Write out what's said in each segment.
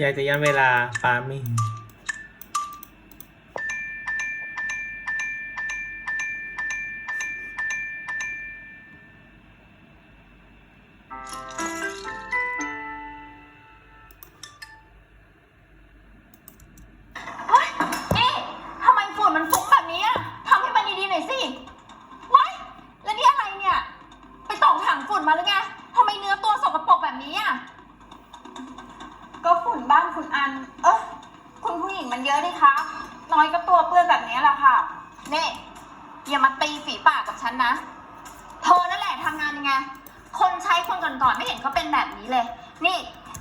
อยากจะย้อนเวลาป้าไมีเเปื้อนแบบนี้แหละค่ะนี่อย่ามาตีฝีปากกับฉันนะเธอนั่นแหละทำงานยังไง คนใช้คนก่อนๆไม่เห็นเขาเป็นแบบนี้เลย นี่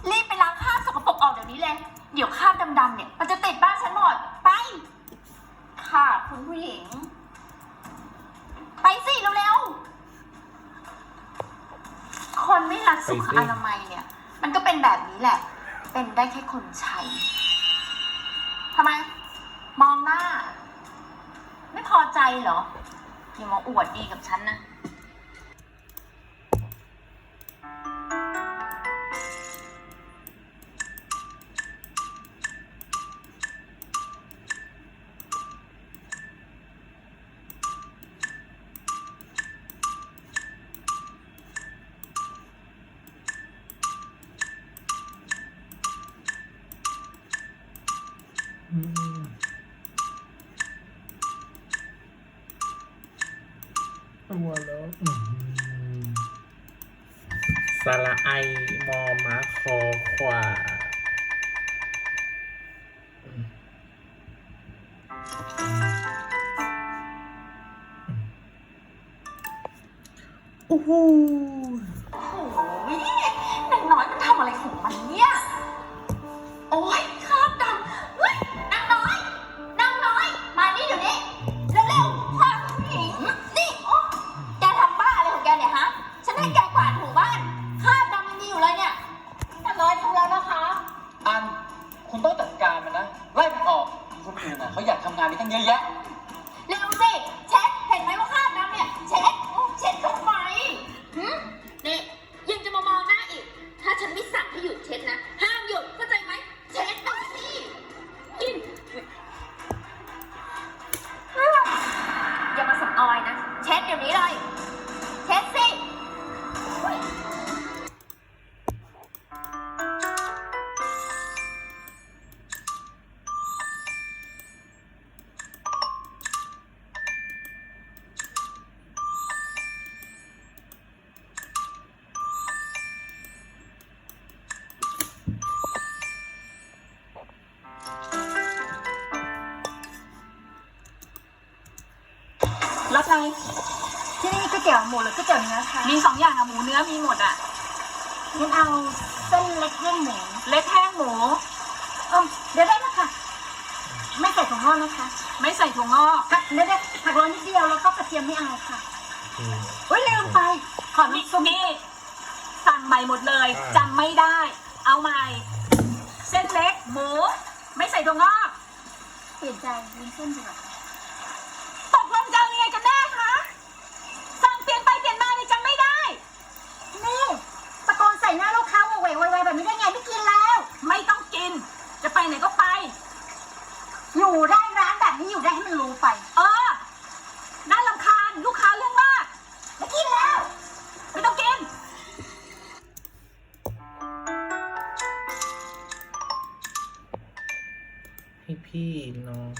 รีบไปล้างคราบสกปรกออกเดี๋ยวนี้เลย เดี๋ยวคราบดำๆเนี่ยมันจะติดบ้านฉันหมดไป ค่ะคุณผู้หญิง ไปสิเร็วๆคนไม่รักสุขอนามัยเนี่ย มันก็เป็นแบบนี้แหละ เป็นได้แค่คนใช้ทำไมมองหน้า ไม่พอใจ เหรออย่ามาอวดดีกับฉันนะ ตัวแล้วสระไอมอมาคอขวาโอ้โห มันนะไล่มันออกคนอื่นน่ะเขาอยากทำงานนี้ตั้งเยอะแยะ เร็วสิ เช็ด รับไงที่นี่ก๋วยเตี๋ยวหมูหรือก๋วยเตี๋ยวเนื้อคะมีสองอย่างอะหมูเนื้อมีหมดอะงั้นเอาเส้นเล็กแห้งหมูเล็กแห้งหมูเออเดี๋ยวได้นะคะ ไม่ใส่ถั่วงอกนะคะไม่ใส่ถั่วงอกค่ะเดี๋ยวได้ผักร้อนนิดเดียวแล้วก็กระเทียมไม่เอาค่ะอืมเฮ้ยลืมไป ขอนี่น้ำซุปนี่สั่งใหม่หมดเลยอ่าจำไม่ได้ เอาใหม่ เส้นเล็กหมู ไม่ใส่ถั่วงอก เปลี่ยนใจวุ้นเส้นดีกว่า ให้พี่น้อง